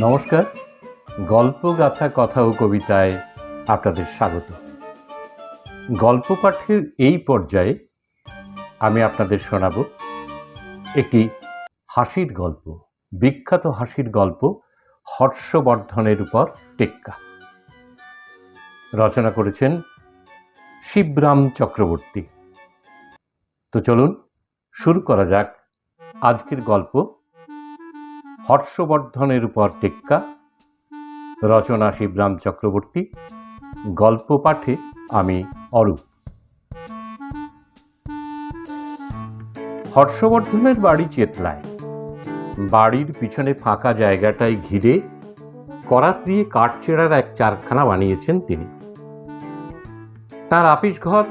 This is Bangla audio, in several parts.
নমস্কার। গল্প, গাথা, কথা ও কবিতায় আপনাদের স্বাগত। গল্প পাঠের এই পর্যায়ে আমি আপনাদের শোনাব একটি হাসির গল্প, বিখ্যাত হাসির গল্প হর্ষবর্ধনের উপর টেক্কা। রচনা করেছেন শিবরাম চক্রবর্তী। তো চলুন, শুরু করা যাক আজকের গল্প হর্ষবর্ধনের উপর টেক্কা, রচনা শিবরাম চক্রবর্তী, গল্প পাঠে আমি অরূপ। হর্ষবর্ধনের বাড়ি চেতলায়। বাড়ির পিছনে ফাঁকা জায়গাটায় ঘিরে করাত দিয়ে কাঠচেরার এক চারখানা বানিয়েছেন তিনি। তার আপিস ঘর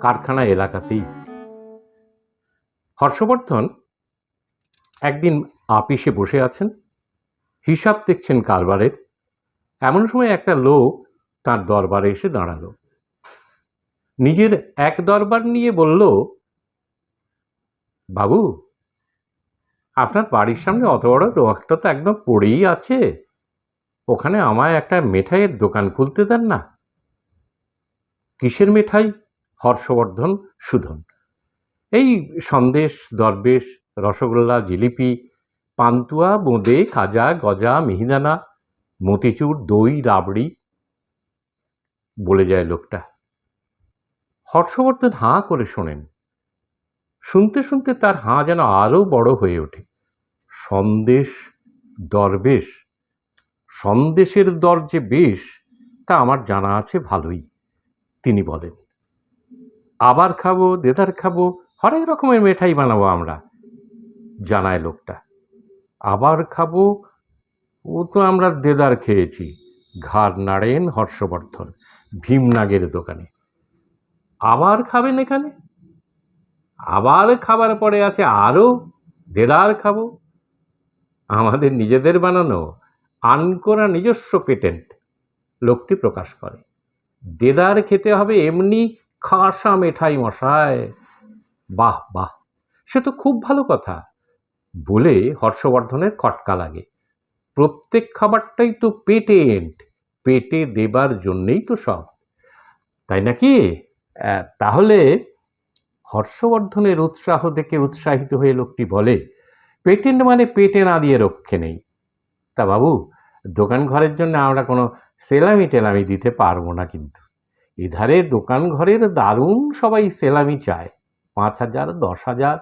কারখানা এলাকাতেই। হর্ষবর্ধন একদিন আপিসে বসে আছেন। হিসাব দেখছেন কারবারের। এমন সময় একটা লোক তার দরবারে এসে দাঁড়াল। নিজের এক দরবার নিয়ে বলল, বাবু, আপনার বাড়ির সামনে অত বড় রোয়াকটা তো একদম পড়েই আছে। ওখানে আমায় একটা মেঠাইয়ের দোকান খুলতে দেন না? কিসের মেঠাই? হর্ষবর্ধন সুধন। এই সন্দেশ, দরবেশ, রসগোল্লা, জিলিপি পান্তুয়া, বোঁদে, খাজা, গজা, মিহিদানা, মতিচুর, দই, রাবড়ি বলে যায় লোকটা। হর্ষবর্ধন হাঁ করে শোনেন। শুনতে শুনতে তার হাঁ যেন আরও বড় হয়ে ওঠে। সন্দেশ দরবেশ, সন্দেশের দর যে বেশ, তা আমার জানা আছে ভালোই, তিনি বলেন। আবার খাব, দেদার খাব, হরেক রকমের মেঠাই বানাবো আমরা, জানায় লোকটা। আবার খাব? ও তো আমরা দেদার খেয়েছি। ঘাড় নাড়েন হর্ষবর্ধন, ভীমনাগের দোকানে। আবার খাবেন এখানে? আবার খাবার পরে আছে আরও দেদার খাব? আমাদের নিজেদের বানানো আনকোরা নিজস্ব পেটেন্ট, লোকটি প্রকাশ করে। দেদার খেতে হবে এমনি খাসা মেঠাই মশায়। বাহ বাহ, সে তো খুব ভালো কথা। বলে হর্ষবর্ধনের খটকা লাগে। প্রত্যেক খাবারটাই তো পেটেন্ট, পেটে দেবার জন্যেই তো সব। তাই নাকি? তাহলে হর্ষবর্ধনের উৎসাহ দেখে উৎসাহিত হয়ে লোকটি বলে, পেটেন্ট মানে পেটে না দিয়ে রক্ষে নেই। তা বাবু, দোকান ঘরের জন্য আমরা কোনো সেলামি টেলামি দিতে পারব না কিন্তু। এধারে দোকান ঘরের দারুণ সবাই সেলামি চায়। পাঁচ হাজার, দশ হাজার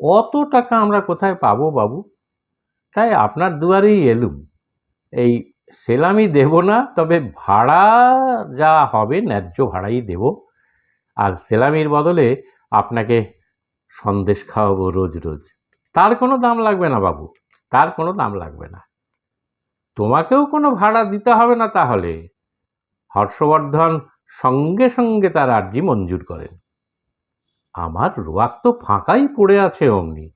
অত টাকা আমরা কোথায় পাবো বাবু? তাই আপনার দুয়ারেই এলুম। এই সেলামি দেব না, তবে ভাড়া যা হবে ন্যায্য ভাড়াই দেব। আর সেলামির বদলে আপনাকে সন্দেশ খাওয়াবো রোজ রোজ। তার কোনো দাম লাগবে না বাবু, তার কোনো দাম লাগবে না। তোমাকেও কোনো ভাড়া দিতে হবে না তাহলে। হর্ষবর্ধন সঙ্গে সঙ্গে তার আর্জি মঞ্জুর করেন। আমার রোয়াক তো ফাঁকাই পড়ে আছে অমনি।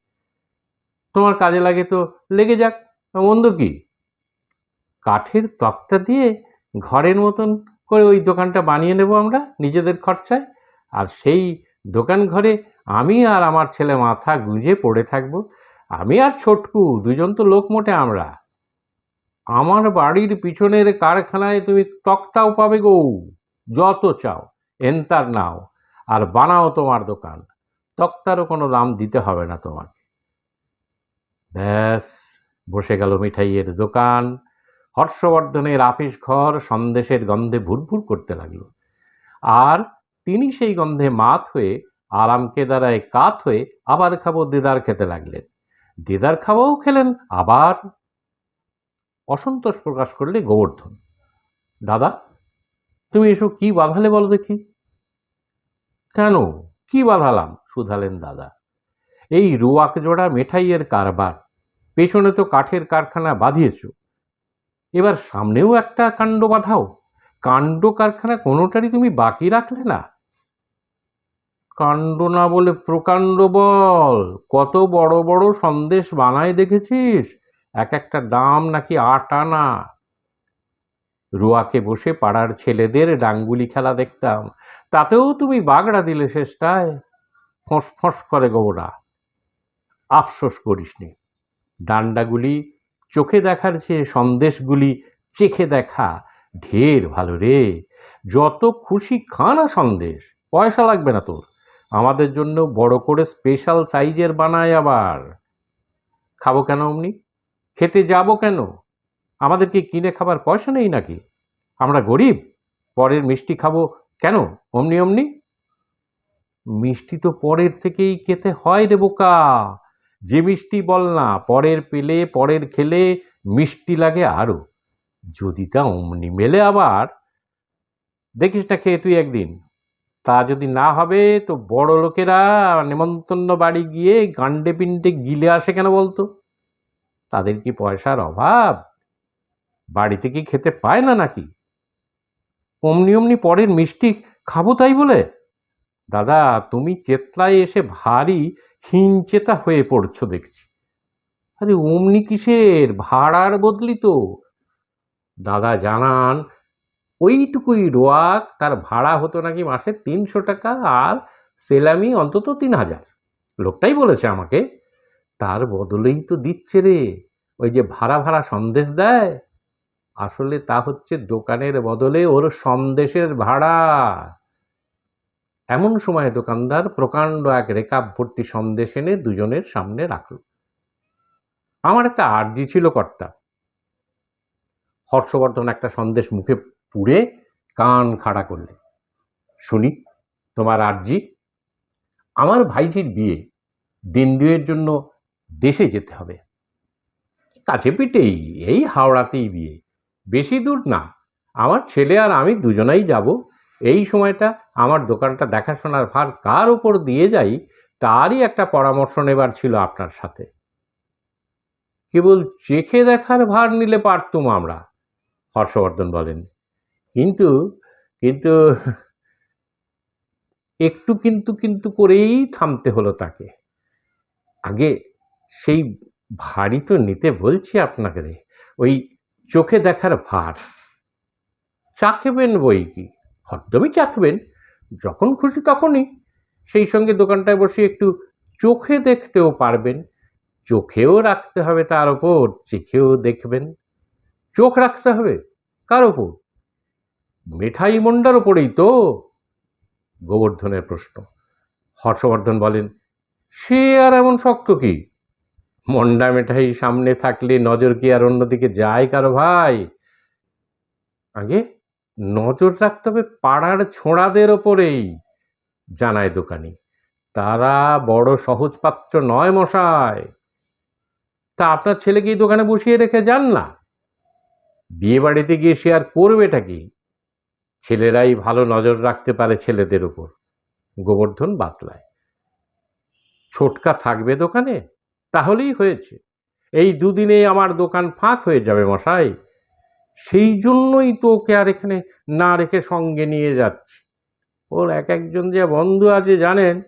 তোমার কাজে লাগে তো লেগে যাক, মন্দ কি? কাঠের তক্তা দিয়ে ঘরের মতন করে ওই দোকানটা বানিয়ে নেব আমরা নিজেদের খরচায়, আর সেই দোকান ঘরে আমি আর আমার ছেলে মাথা গুঁজে পড়ে থাকব। আমি আর ছোটকু, দুজন তো লোক মোটে আমরা। আমার বাড়ির পিছনের কারখানায় তুমি তক্তাও পাবে গো, যত চাও, এন্তার নাও। আর বানাও তোমার দোকান। তক্তারও কোনো দাম দিতে হবে না তোমাকে। ব্যাস, বসে গেল মিঠাইয়ের দোকান। হর্ষবর্ধনের আপিস ঘর সন্দেশের গন্ধে ভুরভুর করতে লাগল। আর তিনি সেই গন্ধে মাত হয়ে, আরাম কেদারায় কাত হয়ে আবার খাব দেদার খেতে লাগলেন। দেদার খাওয়াও খেলেন, আবার অসন্তোষ প্রকাশ করলে গোবর্ধন, দাদা, তুমি এসব কি বাঁধালে বলো দেখি? কেন? কি বাঁধালাম শুধালেন দাদা। এই রুয়াক জোড়া মেঠাইয়ের কারবার, পেছনে তো কাঠের কারখানা বাঁধিয়েছ। এবার সামনেও একটা কাণ্ড বাঁধাও। কাণ্ড কারখানা কোনোটারই তুমি বাকি রাখলে না। কাণ্ড না বলে প্রকাণ্ড বল। কত বড় বড় সন্দেশ বানায় দেখেছিস? এক একটা দাম নাকি আট আনা। রুয়াকে বসে পাড়ার ছেলেদের ডাঙ্গুলি খেলা দেখতাম। তাতেও তুমি বাগড়া দিলে শেষটায়। ফোঁস ফোঁস করে গোবরা। আফসোস করিসনি। ডান্ডাগুলি চোখে দেখার চেয়ে সন্দেশগুলি চেখে দেখা। ঢের ভালো রে। যত খুশি খানা সন্দেশ। পয়সা লাগবে না তোর। আমাদের জন্য বড় করে স্পেশাল সাইজের বানায় আবার। খাব কেন অমনি? খেতে যাব কেন? আমাদেরকে কিনে খাবার পয়সা নেই নাকি? আমরা গরিব। পরের মিষ্টি খাব কেন? অমনি অমনি? মিষ্টি তো পরের থেকেই খেতে হয় রে বোকা। যে মিষ্টি বল না, পরের পেলে, পরের খেলে মিষ্টি লাগে আরও। যদি তা অমনি মেলে আবার, দেখিস না খেয়ে তুই একদিন। তা যদি না হবে, তো বড় লোকেরা নেমন্তন্ন বাড়ি গিয়ে গান্ডে পিন্ডে গিলে আসে কেন বলতো? তাদের কি পয়সার অভাব? বাড়িতে কি খেতে পায় না নাকি? অমনি অমনি পরের মিষ্টি খাব তাই বলে? দাদা, তুমি চেতলায় এসে ভারী হিনচেতা হয়ে পড়ছো দেখছি। আরে, অমনি কিসের? ভাড়ার বদলি তো। দাদা, জানান, ওইটুকুই রোয়াক, তার ভাড়া হতো নাকি মাসে তিনশো টাকা আর সেলামি অন্তত তিন হাজার। লোকটাই বলেছে আমাকে। তার বদলেই তো দিচ্ছে রে। ওই যে ভাড়া ভাড়া সন্দেশ দেয়। আসলে তা হচ্ছে দোকানের বদলে ওর সন্দেশের ভাড়া। এমন সময় দোকানদার প্রকাণ্ড এক রেকাব ভর্তি সন্দেশ এনে দুজনের সামনে রাখল। আমার একটা আর্জি ছিল কর্তা। হর্ষবর্ধন একটা সন্দেশ মুখে পুড়ে কান খাড়া করলে, শুনি, তোমার আর্জি? আমার ভাইজির বিয়ে, দিন দুয়ের জন্য দেশে যেতে হবে। কাছে পিঠেই এই হাওড়াতেই বিয়ে। বেশি দূর না। আমার ছেলে আর আমি দুজনাই যাব। এই সময়টা আমার দোকানটা দেখাশোনার ভার কার উপর দিয়ে যাই, তারই একটা পরামর্শ নেবার ছিল আপনার সাথে। কেবল চেখে দেখার ভার নিলে পারতুম আমরা, হর্ষবর্ধন বলেন। কিন্তু কিন্তু, একটু কিন্তু কিন্তু করেই থামতে হলো তাকে। আগে সেই ভারী তো নিতে বলছি আপনাকে ওই চোখে দেখার ভার। চাখবেন বই কি? হরদমই চাখবেন যখন খুশি তখনই। সেই সঙ্গে দোকানটায় বসে একটু চোখে দেখতেও পারবেন। চোখেও রাখতে হবে তার ওপর, চেখেও দেখবেন। চোখ রাখতে হবে কার ওপর? মেঠাই মন্ডার ওপরেই তো? গোবর্ধনের প্রশ্ন। হর্ষবর্ধন বলেন, সে আর এমন শক্ত কি? মন্ডা মেঠাই সামনে থাকলে নজর কি আর অন্যদিকে যায় কারও ভাই? আগে নজর রাখতে হবে পাড়ার ছোঁড়াদের ওপরেই, জানায় দোকানি। তারা বড় সহজ পাত্র নয় মশাই। তা আপনার ছেলেকে এই দোকানে বসিয়ে রেখে যান না? বিয়ে বাড়িতে গিয়ে সে আর করবেটা কি? ছেলেরাই ভালো নজর রাখতে পারে ছেলেদের উপর গোবর্ধন বাতলায়। ছোটকা থাকবে দোকানে? তাহলেই হয়েছে। এই দুদিনে আমার দোকান ফাঁক হয়ে যাবে মশাই। সেই জন্যই তো ওকে আর এখানে না রেখে সঙ্গে নিয়ে যাচ্ছি। ওর এক একজন যে বন্ধু আছে জানেন?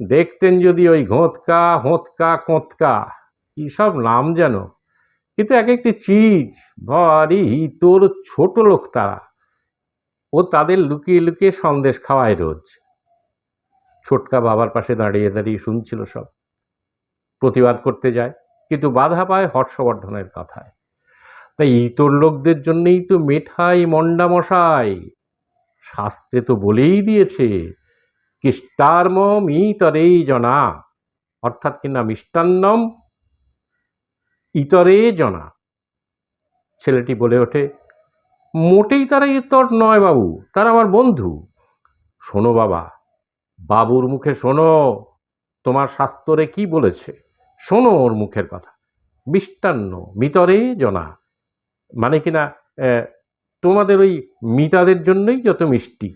দেখতেন যদি ওই ঘোঁতকা, হোঁতকা, কোঁতকা, কী সব নাম যেন। কিন্তু এক একটি চিজ, ভারী, তোর ছোট লোক তারা। ও তাদের লুকিয়ে লুকিয়ে সন্দেশ খাওয়ায় রোজ। ছোটকা বাবার পাশে দাঁড়িয়ে দাঁড়িয়ে শুনছিল সব। প্রতিবাদ করতে যায়, কিন্তু বাধা পায় হর্ষবর্ধনের কথায়। তাই ইতর লোকদের জন্যেই তো মেঠাই মন্ডা মশাই। শাস্ত্রে তো বলেই দিয়েছে, কিষ্টার্মম ইতরেই জনা। অর্থাৎ কিনা মিষ্টান্নম ইতরে জনা। ছেলেটি বলে ওঠে, মোটেই তারা ইতর নয় বাবু, তারা আমার বন্ধু। শোনো বাবা, বাবুর মুখে শোনো, তোমার শাস্ত্রে কি বলেছে? শোনো ওর মুখের কথা। মিষ্টান্ন, মিতরে জনা। মানে কিনা তোমাদের ওই মিতাদের জন্যই যত মিষ্টি,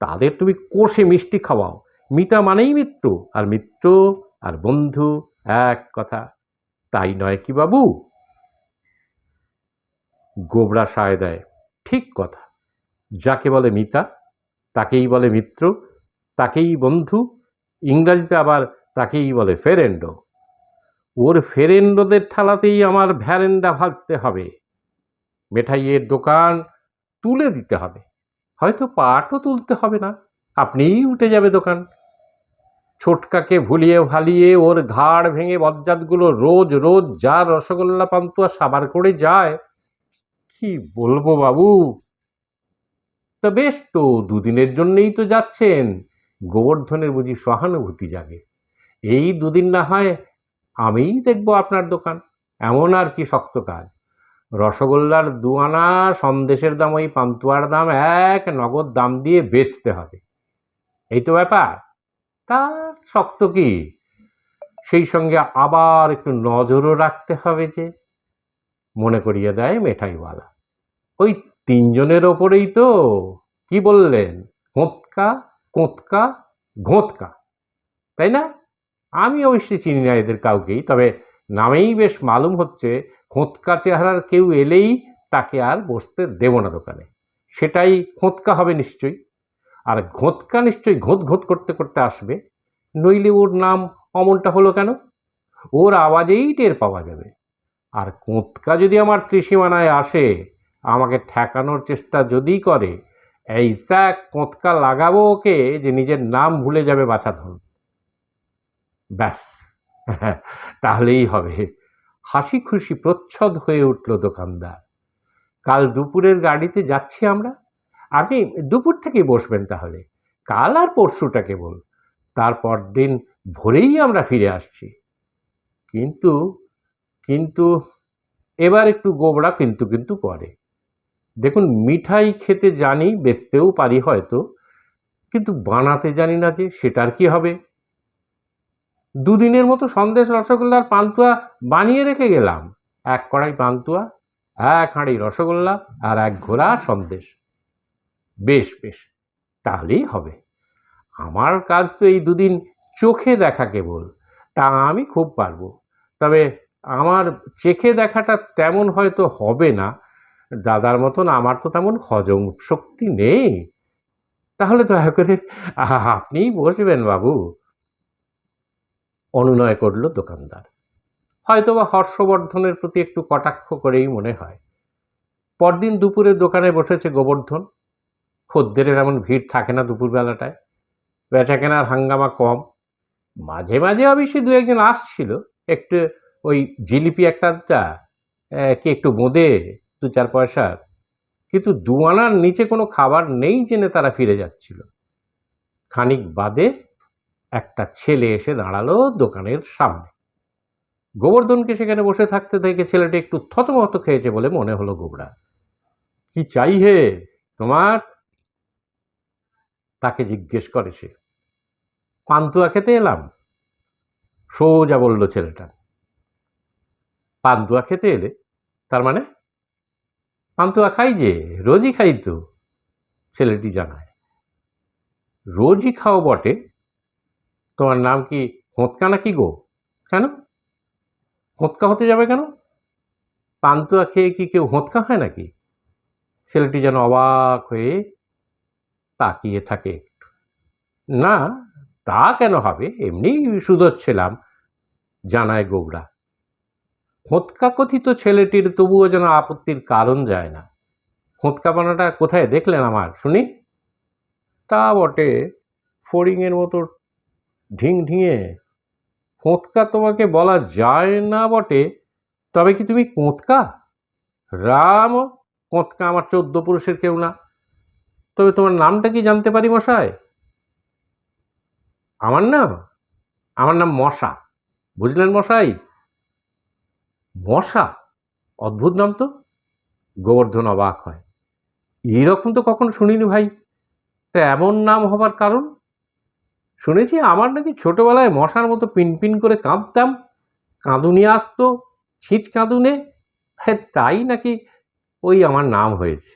তাদের তুমি কোষে মিষ্টি খাওয়াও। মিতা মানেই মিত্র, আর মিত্র আর বন্ধু এক কথা। তাই নয় কি বাবু? গোবরা সায় দেয়, ঠিক কথা। যাকে বলে মিতা, তাকেই বলে মিত্র, তাকেই বন্ধু, ইংরাজিতে আবার তাকেই বলে ফেরেন্ডো। ওর ফেরেন্ডোদের থালাতেই আমার ভ্যারেন্ডা ভাজতে হবে। মেঠাইয়ের দোকান তুলে দিতে হবে। হয়তো পাটও তুলতে হবে না। আপনিই উঠে যাবে দোকান। ছোটকাকে ভুলিয়ে ভালিয়ে ওর ঘাড় ভেঙে বজ্জাতগুলো রোজ রোজ যা রসগোল্লা, পান্তুয়া, সাবার করে যায়। কি বলব বাবু? তা বেশ তো, দুদিনের জন্যেই তো যাচ্ছেন। গোবর্ধনের বুঝি সহানুভূতি জাগে। এই দুদিন না হয় আমিই দেখব আপনার দোকান। এমন আর কি শক্ত কাজ। রসগোল্লার দুয়ানা সন্দেশের দাম, ওই পান্তুয়ার দাম, এক নগদ দাম দিয়ে বেচতে হবে। এই তো ব্যাপার। তার শক্ত কি? সেই সঙ্গে আবার একটু নজরও রাখতে হবে যে, মনে করিয়ে দেয় মেঠাইওয়ালা। ওই তিনজনের ওপরেই তো, কি বললেন? কোঁতকা কোঁতকা, ঘোঁতকা, তাই না? আমি অবশ্যই চিনি না এদের কাউকেই, তবে নামেই বেশ মালুম হচ্ছে খোঁতকা চেহারার কেউ এলেই তাকে আর বসতে দেব না দোকানে। সেটাই খোঁতকা হবে নিশ্চয়ই। আর ঘোঁতকা নিশ্চয়ই ঘোঁত ঘোঁত করতে করতে আসবে। নইলে ওর নাম অমনটা হলো কেন? ওর আওয়াজেই টের পাওয়া যাবে। আর কোঁতকা যদি আমার ত্রিসীমানায় আসে, আমাকে ঠেকানোর চেষ্টা যদি করে এই স্যাক কোঁতকা লাগাবো ওকে যে নিজের নাম ভুলে যাবে বাছাধন ব্যাস। তাহলেই হবে। হাসি খুশি প্রচ্ছদ হয়ে উঠল দোকানদার। কাল দুপুরের গাড়িতে যাচ্ছি আমরা? আপনি দুপুর থেকেই বসবেন তাহলে। কাল আর পরশুটা কেবল। তারপর দিন ভোরেই আমরা ফিরে আসছি। কিন্তু কিন্তু, এবার একটু গোবরা কিন্তু কিন্তু করে দেখুন, মিঠাই খেতে জানি, বেচতেও পারি হয়তো, কিন্তু বানাতে জানি না যে সেটার কি হবে। দুদিনের মতো সন্দেশ রসগোল্লার পান্তুয়া বানিয়ে রেখে গেলাম। এক কড়াই পান্তুয়া, এক হাঁড়ি রসগোল্লা আর এক ঘোড়া সন্দেশ। বেশ বেশ, তাহলেই হবে। আমার কাজ তো এই দুদিন চোখে দেখা কেবল, তা আমি খুব পারব। তবে আমার চেখে দেখাটা তেমন হয়তো হবে না। দাদার মতন আমার তো তেমন হজম শক্তি নেই। তাহলে দয়া করে আপনিই বসবেন বাবু। অনুনয় করল দোকানদার। হয়তোবা হর্ষবর্ধনের প্রতি একটু কটাক্ষ করেই মনে হয়। পরদিন দুপুরে দোকানে বসেছে গোবর্ধন। খদ্দেরের এমন ভিড় থাকে না দুপুরবেলাটায়। বেচা কেনার হাঙ্গামা কম। মাঝে মাঝে অবশ্যই দু একজন আসছিল। একটু ওই জিলিপি একটা কি একটু বোঁদে দু চার পয়সার কিন্তু দুয়ানার নিচে কোনো খাবার নেই জেনে তারা ফিরে যাচ্ছিল। খানিক বাদে একটা ছেলে এসে দাঁড়াল দোকানের সামনে। গোবর্ধনকে সেখানে বসে থাকতে দেখে ছেলেটি একটু থতমত খেয়েছে বলে মনে হলো গোবরা। কি চাই হে তোমার? তাকে জিজ্ঞেস করে সে। পান্তুয়া খেতে এলাম? সোজা, বলল ছেলেটা। পান্তুয়া খেতে এলে? তার মানে? পান্তুয়া খাই যে, রোজই খাই তো, ছেলেটি জানায়। রোজই খাও বটে? তোমার নাম কি হোঁতকা নাকি গো? কেন? হোঁতকা হতে যাবে কেন? পান্তুয়া খেয়ে কি কেউ হোঁতকা হয় নাকি? ছেলেটি যেন অবাক হয়ে তাকিয়ে থাকে না, তা কেন হবে? এমনি শুধোচ্ছিলাম জানায় গোবরা হোঁতকা কথিত ছেলেটির তবুও যেন আপত্তির কারণ যায় না। হোঁতকা বানাটা কোথায় দেখলেন আমার, শুনি? তা বটে, ফড়িংয়ের মতো ঢিং ঢিঙে কোঁতকা তোমাকে বলা যায় না বটে, তবে কি তুমি কোঁতকা রাম কোঁতকা আমার চোদ্দ পুরুষের কেউ না। তবে তোমার নামটা কি জানতে পারি মশাই? আমার নাম? আমার নাম মশা। বুঝলেন মশাই? মশা? অদ্ভুত নাম তো। গোবর্ধন অবাক হয়। এইরকম তো কখনো শুনিনি ভাই। তা এমন নাম হবার কারণ? শুনেছি আমার নাকি ছোটবেলায় মশার মতো পিনপিন করে কাঁদতাম। কাঁদুনি আসতো, ছিঁচ কাঁদুনে। হ্যাঁ তাই নাকি ওই আমার নাম হয়েছে।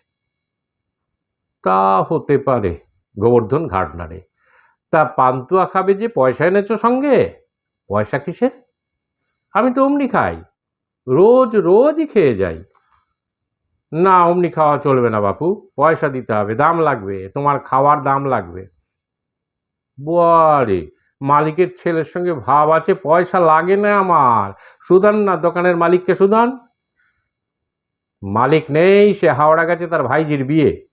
তা হতে পারে, গোবর্ধন ঘাট নাড়ে তা পান্তুয়া খাবে যে পয়সা এনেছো সঙ্গে? পয়সা কিসের? আমি তো অমনি খাই, রোজ রোজই খেয়ে যাই। না, অমনি খাওয়া চলবে না বাপু, পয়সা দিতে হবে, দাম লাগবে, তোমার খাওয়ার দাম লাগবে। বারে মালিকের ছেলের সঙ্গে ভাব আছে, পয়সা লাগে না আমার। সুধান না, দোকানের মালিককে সুধান? মালিক নেই, সে হাওড়া গেছে, তার ভাইজির বিয়ে।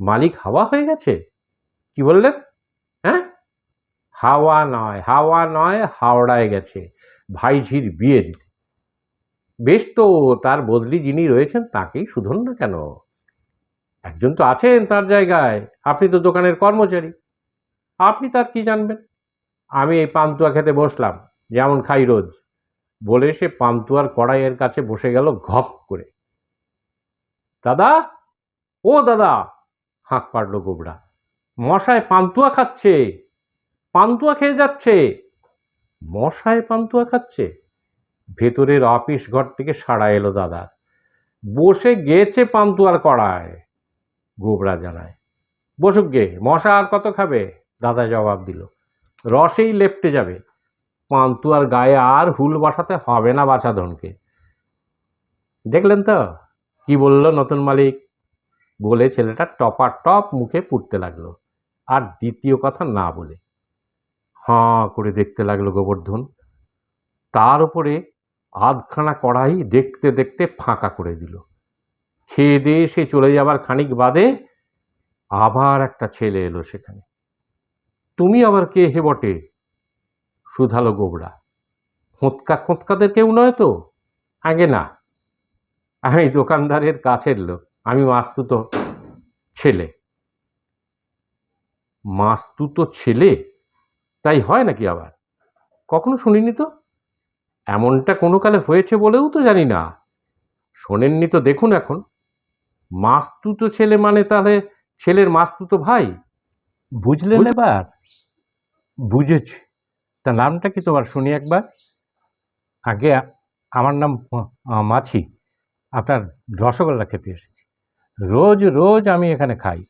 মালিক হাওয়া হয়ে গেছে? কি বললেন? হ্যাঁ? হাওয়া নয় হাওয়া নয়, হাওড়ায় গেছে, ভাইঝির বিয়ে দিতে। বেশ তো, তার বদলি যিনি রয়েছেন, তাকেই শুধন না কেন? একজন তো আছেন তার জায়গায়। আপনি তো দোকানের কর্মচারী। আপনি তার কি জানবেন? আমি এই পান্তুয়া খেতে বসলাম, যেমন খাই রোজ। বলে সে পান্তুয়ার কড়াইয়ের কাছে বসে গেল ঘপ করে। দাদা? ও দাদা! হাঁক পারল গোবরা। মশায় পান্তুয়া খাচ্ছে। পান্তুয়া খেয়ে যাচ্ছে। মশায় পান্তুয়া খাচ্ছে? ভেতরের অফিস ঘর থেকে সাড়া এলো দাদা। বসে গেছে পান্তুয়ার কড়ায়, গোবরা জানায়। বসুক গে, মশা আর কত খাবে? দাদা জবাব দিল, রসেই লেপটে যাবে। পান্তুয়ার গায়ে আর হুল বসাতে হবে না বাছাধনকে দেখলেন তো, কি বলল নতুন মালিক? বলে ছেলেটা টপা টপ মুখে পুড়তে লাগল, আর দ্বিতীয় কথা না বলে। হাঁ করে দেখতে লাগল গোবর্ধন। তার উপরে আধখানা কড়াই দেখতে দেখতে ফাঁকা করে দিল। খেয়ে দিয়ে সে চলে যাবার খানিক বাদে আবার একটা ছেলে এলো সেখানে। তুমি আবার কে হে বটে? শুধালো গোবরা। খোঁতকা খোঁতকাদের কেউ নয় তো? আগে না। আমি দোকানদারের কাছের লোক। আমি মাস্তুতো ছেলে। মাস্তুতো ছেলে? তাই হয় নাকি আবার? কখনো শুনিনি তো? এমনটা কোনো কালে হয়েছে বলেও তো জানি না। শোনেননি তো দেখুন এখন। মাস্তুতো ছেলে মানে তাহলে ছেলের মাস্তুতো ভাই? বুঝলেন এবার? বুঝেছি। তা নামটা কি তোমার? শুনি একবার। আগে আমার নাম মাছি। আপনার রসগোল্লা খেতে এসেছি। রোজ রোজ আমি এখানে খাই।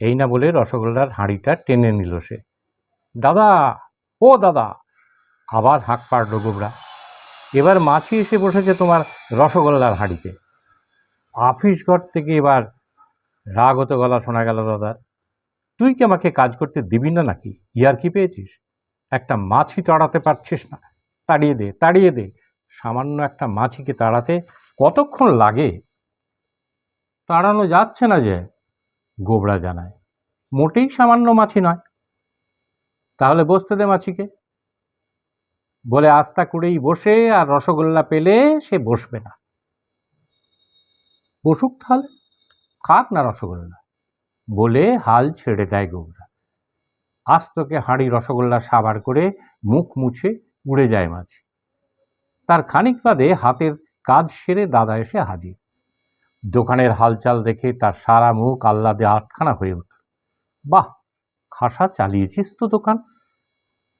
এই না বলে রসগোল্লার হাঁড়িটা টেনে নিল সে। দাদা, ও দাদা! আবার হাঁক পাড়ল গোবরা। এবার মাছি এসে বসেছে তোমার রসগোল্লার হাঁড়িতে। অফিস ঘর থেকে এবার রাগত গলা শোনা গেল দাদা তুই কি আমাকে কাজ করতে দিবি না নাকি? ইয়ার কি পেয়েছিস? একটা মাছি তাড়াতে পারছিস না। তাড়িয়ে দে তাড়িয়ে দে। সামান্য একটা মাছিকে তাড়াতে কতক্ষণ লাগে? তাড়ানো যাচ্ছে না যে, গোবরা জানায়। মোটেই সামান্য মাছি নয়। তাহলে বসতে দে মাছিকে। বলে আস্তা করেই বসে আর রসগোল্লা পেলে সে বসবে না। বসুক তাহলে। খাক না রসগোল্লা। বলে হাল ছেড়ে দেয় গোবরা আস্তকে হাঁড়ি রসগোল্লা সাবার করে মুখ মুছে উড়ে যায় মাছি তার খানিক বাদে হাতের কাজ সেরে দাদা এসে হাজির। দোকানের হালচাল দেখে তার সারা মুখ আহ্লাদে আটখানা হয়ে উঠল। বাহ, খাসা চালিয়েছিস তো দোকান।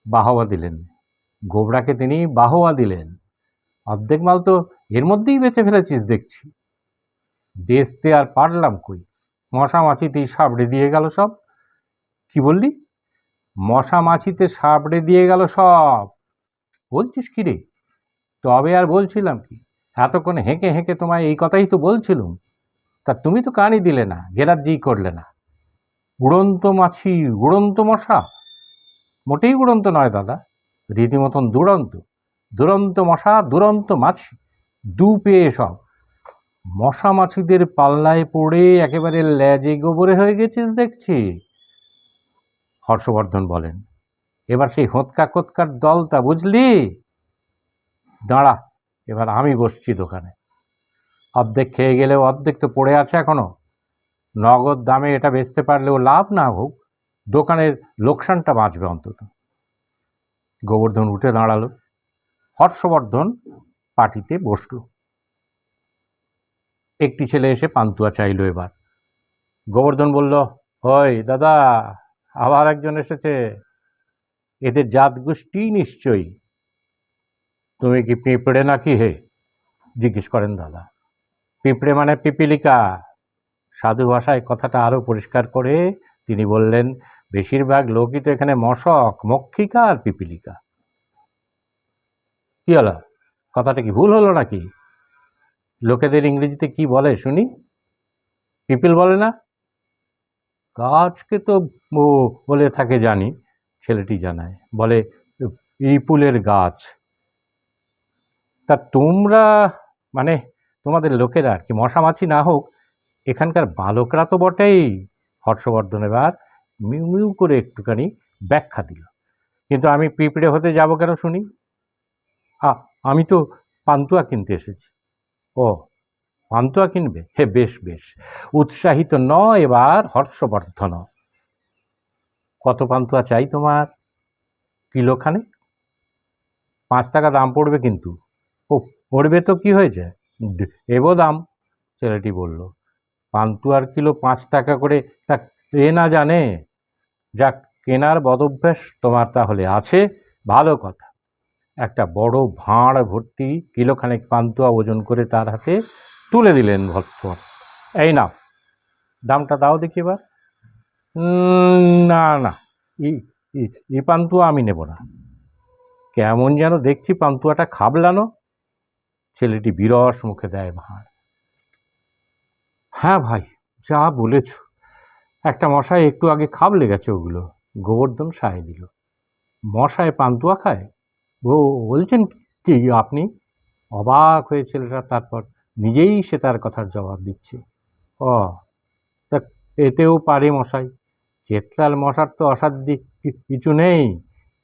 বাহবা দিলেন। গোবরাকে তিনি বাহবা দিলেন। অর্ধেক মাল তো এর মধ্যেই বেঁচে ফেলেছিস দেখছি। বেচতে আর পারলাম কই? মশা মাছিতেই সাবড়ে দিয়ে গেল সব। কি বললি? মশা মাছিতে সাবড়ে দিয়ে গেল সব। বলছিস কি রে? তবে আর বলছিলাম কি, এতক্ষণ হেঁকে হেঁকে তোমায় এই কথাই তো বলছিলুম। তা তুমি তো কানই দিলে না, গেরাজ্জি করলে না। উড়ন্ত মাছি, উড়ন্ত মশা। মোটেই উড়ন্ত নয় দাদা, রীতিমতন দুরন্ত। দুরন্ত মশা, দুরন্ত মাছি দু পেয়ে সব। মশা মাছিদের পাল্লায় পড়ে একেবারে ল্যাজে গোবরে হয়ে গেছিস দেখছি। হর্ষবর্ধন বলেন, এবার সেই হোঁতকা কোতকার দলটা বুঝলি? দাঁড়া, এবার আমি বসছি দোকানে। অর্ধেক খেয়ে গেলেও অর্ধেক তো পড়ে আছে এখনও। নগদ দামে এটা বেচতে পারলেও লাভ না হোক, দোকানের লোকসানটা বাঁচবে অন্তত। গোবর্ধন উঠে দাঁড়াল। হর্ষবর্ধন পার্টিতে বসল। একটি ছেলে এসে পান্তুয়া চাইলো এবার। গোবর্ধন বলল, ওই দাদা, আবার একজন এসেছে। এদের জাত গোষ্ঠী নিশ্চয়ই। তুমি কি পিঁপড়ে নাকি হে? জিজ্ঞেস করেন দাদা। পিঁপড়ে মানে পিপিলিকা। সাধু ভাষায় কথাটা আরও পরিষ্কার করে তিনি বললেন, বেশিরভাগ লোকই তো এখানে মশক, মক্ষিকা আর পিপিলিকা। কি হলো? কথাটা কি ভুল হলো নাকি? লোকেদের ইংরেজিতে কি বলে শুনি? পিপিল বলে না? গাছকে তো ও বলে থাকে জানি, ছেলেটি জানায়। বলে ইপুলের গাছ, তা তোমরা মানে তোমাদের লোকেরা আর কি, মশামাছি না হোক, এখানকার বালকরা তো বটেই। হর্ষবর্ধন এবার মিউ মিউ করে একটুখানি ব্যাখ্যা দিল। কিন্তু আমি পিঁপড়ে হতে যাব কেন শুনি? আ, আমি তো পান্তুয়া কিনতে এসেছি। ও পান্তুয়া কিনবে? হে, বেশ বেশ। উৎসাহিত ন এবার, হর্ষবর্ধন। কত পান্তুয়া চাই তোমার? কিলোখানে পাঁচ টাকা দাম পড়বে কিন্তু। ও, পড়বে তো কি হয়েছে? এবো দাম, ছেলেটি বলল। পান্তুয়ার কিলো পাঁচ টাকা করে, তা কে না জানে? যাক, কেনার বদভ্যাস তোমার তাহলে আছে, ভালো কথা। একটা বড় ভাঁড় ভর্তি কিলোখানেক পান্তুয়া ওজন করে তার হাতে তুলে দিলেন ভক্ত। এই নাও, দামটা দাও দেখি এবার। না না ই- পান্তুয়া আমি নেব না। কেমন যেন দেখছি পান্তুয়াটা খাবলানো। ছেলেটি বিরস মুখে দেয় ভাঁড়। হ্যাঁ ভাই, যা বলেছ। একটা মশায় একটু আগে খাবলে গেছে ওগুলো। গোবর্ধন সায় দিল। মশায় পান্তুয়া খায়? বলছেন কি, আপনি অবাক হয়ে ছেলেটা তারপর নিজেই সে তার কথার জবাব দিচ্ছে। ও, তা এতেও পারে মশাই চেতলাল মশার তো অসাধ্য কিছু নেই।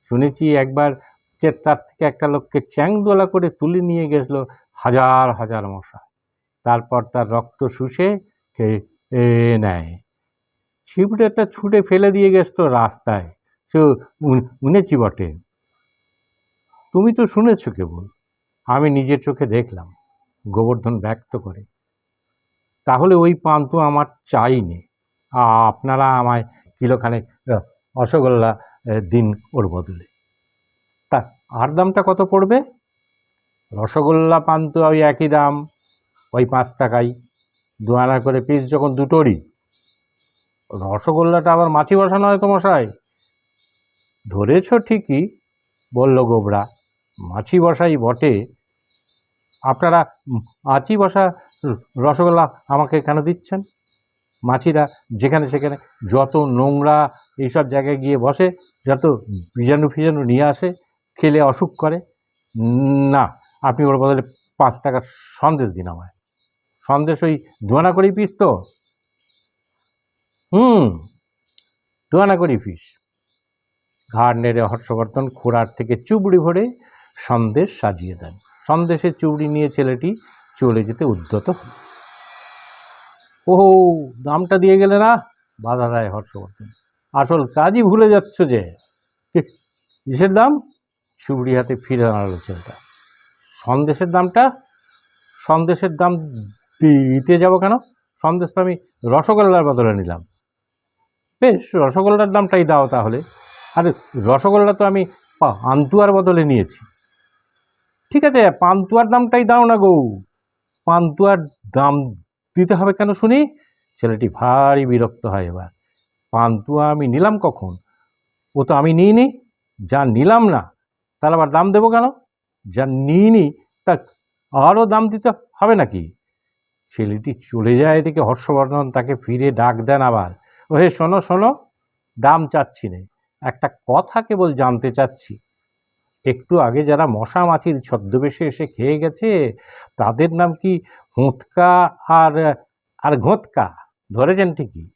শুনেছি একবার চেতলার থেকে একটা লোককে চ্যাংদোলা করে তুলে নিয়ে গেছিল হাজার হাজার মশা। তারপর তার রক্ত শুষে এ নেয়। ছিপড়েটা ছুটে ফেলে দিয়ে গেছিল রাস্তায়। সে উন- উনেছি বটে। তুমি তো শুনেছ কেবল। আমি নিজের চোখে দেখলাম, গোবর্ধন ব্যক্ত করে। তাহলে ওই পান তো আমার চাই নে আপনারা আমায় কিলোখানে রসগোল্লা দিন ওর বদলে। তা, আর দামটা কত পড়বে? রসগোল্লা পান্তু ওই একই দাম, ওই পাঁচ টাকাই। দু আনা করে পিস যখন দুটোরই রসগোল্লাটা আবার মাছি বসানো হয় তো মশাই? ধরেছ ঠিকই, বলল গোবরা। মাছি বসাই বটে। আপনারা মাছি বসা রসগোল্লা আমাকে কেন দিচ্ছেন? মাছিরা যেখানে সেখানে যত নোংরা এইসব জায়গায় গিয়ে বসে, যত বীজাণু ফিজাণু নিয়ে আসে, খেলে অসুখ করে না, আপনি ওর বদলে পাঁচ টাকার সন্দেশ দিন আমায়। সন্দেশ ওই দোয়ানা করি পিস তো। হুম, দোয়ানা করি পিস। ঘাড় নেড়ে হর্ষবর্ধন খোড়ার থেকে চুবড়ি ভরে সন্দেশ সাজিয়ে দেন। সন্দেশের চুবড়ি নিয়ে ছেলেটি চলে যেতে উদ্যত ওহো, দামটা দিয়ে গেলে না? বাধা দেয় হর্ষবর্ধন। আসল কাজই ভুলে যাচ্ছ যে। কিসের দাম? চুবড়ি হাতে ফিরে দাঁড়াল ছেলেটা। সন্দেশের দামটা? সন্দেশের দাম দিতে যাব কেন? সন্দেশ তো আমি রসগোল্লার বদলে নিলাম। বেশ, রসগোল্লার দামটাই দাও তাহলে। আরে, রসগোল্লা তো আমি পান্তুয়ার বদলে নিয়েছি। ঠিক আছে, পান্তুয়ার দামটাই দাও না গো। পান্তুয়ার দাম দিতে হবে কেন শুনি? ছেলেটি ভারী বিরক্ত হয় এবার। পান্তুয়া আমি নিলাম কখন? ও তো আমি নিইনি। যা নিলাম না তাহলে আবার দাম দেবো কেন? যা নিইনি, তা আরও দাম দিতে হবে নাকি? ছেলেটি চলে যায় এদিকে, হর্ষবর্ধন তাকে ফিরে ডাক দেন আবার। ও হে শোনো শোনো, দাম চাচ্ছি নে। একটা কথা কেবল জানতে চাচ্ছি। একটু আগে যারা মশা মাছির ছদ্মবেশে এসে খেয়ে গেছে, তাদের নাম কি হোঁতকা আর আর ঘোঁতকা? ধরেছেন ঠিকই।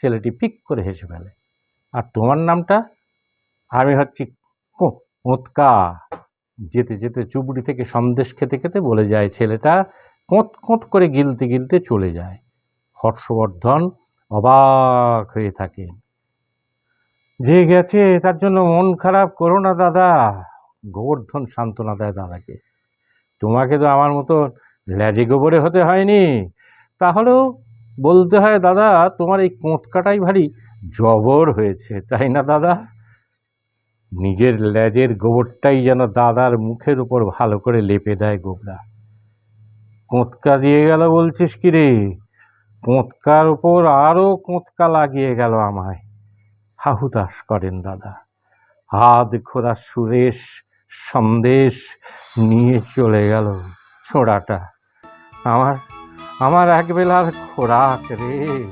ছেলেটি পিক করে হেসে ফেলে। আর তোমার নামটা? আমি হচ্ছি কো- হোঁতকা। যেতে যেতে চুবড়ি থেকে সন্দেশ খেতে খেতে বলে যায় ছেলেটা, কোঁত কোঁত করে গিলতে গিলতে চলে যায়। হর্ষবর্ধন অবাক হয়ে থাকেন। যে গেছে তার জন্য মন খারাপ করো না দাদা। গোবর্ধন সান্ত্বনা দেয় দাদাকে। তোমাকে তো আমার মতো ল্যাজে গোবরে হতে হয়নি। তাহলেও বলতে হয়, দাদা, তোমার এই কোঁতকাটাই ভারী জবর হয়েছে, তাই না দাদা? নিজের ল্যাজের গোবরটাই যেন দাদার মুখের উপর ভালো করে লেপে দেয় গোবরা। কোঁতকা দিয়ে গেল বলছিস কি রে? কোঁতকার উপর আরও কোঁতকা লাগিয়ে গেল আমায়। হাহুতাস করেন দাদা। হাত খোরা সুরেশ সন্দেশ নিয়ে চলে গেল ছোড়াটা। আমার আমার একবেলার খোরাক রে।